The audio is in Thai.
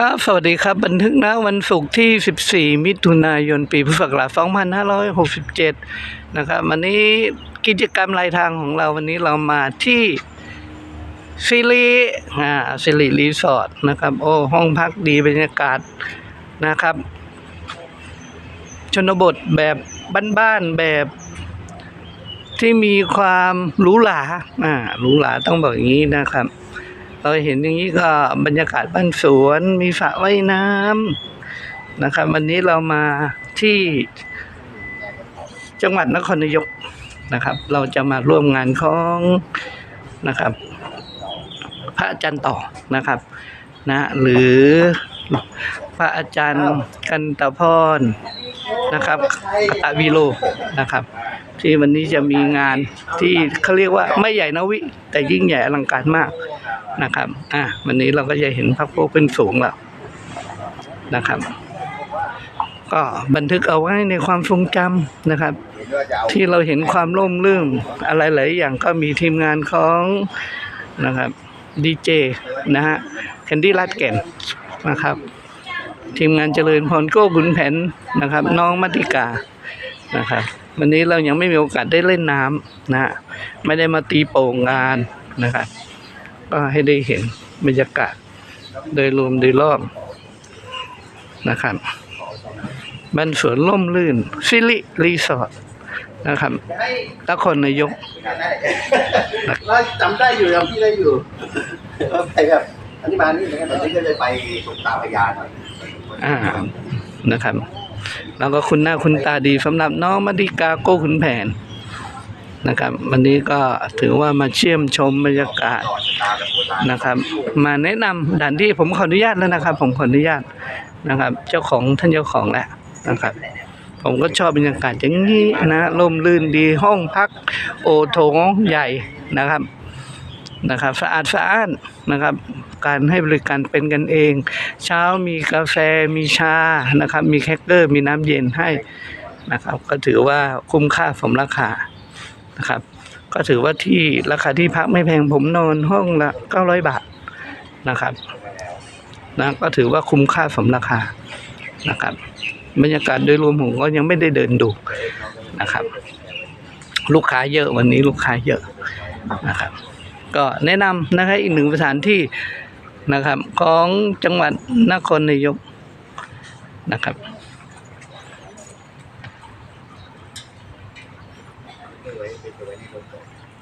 ครับ สวัสดีครับ บันทึกนะวันศุกร์ที่ 14 มิถุนายน ปีพุทธศักราช2567 นะครับ วันนี้กิจกรรมรายทางของเราวันนี้เรามาที่ซิริอ่าซิริรีสอร์ทนะครับ โอ้ ห้องพักดีบรรยากาศนะครับ ชนบทแบบบ้านๆแบบที่มีความหรูหราอ่าหรูหราต้องบอกอย่างนี้นะครับ เราเห็นอย่างนี้ก็บรรยากาศบ้านสวนมีสระว่ายน้ำนะครับ วันนี้เรามาที่จังหวัดนครนายกนะครับ เราจะมาร่วมงานของนะครับ พระอาจารย์ต่อนะครับนะหรือพระอาจารย์กันตะพรนะครับกตวีโลนะครับ ที่วันนี้จะมีงานที่เขาเรียกว่าไม่ใหญ่นะวิ แต่ยิ่งใหญ่อลังการมาก นะครับ อะวันนี้เราก็จะเห็นพระโพธิ์ขึ้นสูงแล้วนะครับ ก็บันทึกเอาไว้ในความทรงจำนะครับ ที่เราเห็นความร่มรื่นอะไรหลายอย่างก็มีทีมงานของนะครับดีเจนะฮะแคนดี้ลาดแก่นนะครับ ทีมงานเจริญพรโก้บุญแผ่นนะครับ น้องมัติกานะครับ วันนี้เรายังไม่มีโอกาสได้เล่นน้ำนะฮะไม่ได้มาตีโป่งงานนะครับ ก็ให้ได้เห็นบรรยากาศโดยรวมโดยรอบนะครับบ้านสวนล่มลื่นซิลิรีสอร์ทนะครับนครนายกแล้วจำได้อยู่จำพี่ได้อยู่เออไปแบบอันนี้มานี่เหมือนกันแต่นี่ก็เลยไปตรงตาพยานหน่อยอ่านะครับ แล้วก็คุณหน้าคุณตาดีสำหรับน้องมาดิกาโก้ขุนแผน นะครับ วันนี้ก็ถือว่ามาเชี่ยมชมบรรยากาศนะครับ มาแนะนำด่านที่ผมขออนุญาตแล้วนะครับ ผมขออนุญาตนะครับ เจ้าของท่านเจ้าของแหละนะครับ ผมก็ชอบบรรยากาศอย่างนี้นะร่มรื่นดีห้องพัก โอโถงใหญ่นะครับนะครับสะอาดสะอานนะครับ การให้บริการเป็นกันเอง เช้ามีกาแฟมีชานะครับ มีแคคเกอร์มีน้ำเย็นให้นะครับ ก็ถือว่าคุ้มค่าสมราคา นะครับ ก็ถือว่าที่ราคาที่พักไม่แพงผมนอนห้องละ900บาทนะครับนะก็ถือว่าคุ้มค่าสมราคานะครับบรรยากาศโดยรวมผมก็ยังไม่ได้เดินดูนะครับ ลูกค้าเยอะวันนี้ลูกค้าเยอะนะครับ ก็แนะนำนะครับอีกหนึ่งสถานที่นะครับ ของจังหวัดนครนายกนะครับ เก็บ ไว้เก็บไว้ที่รถก่อน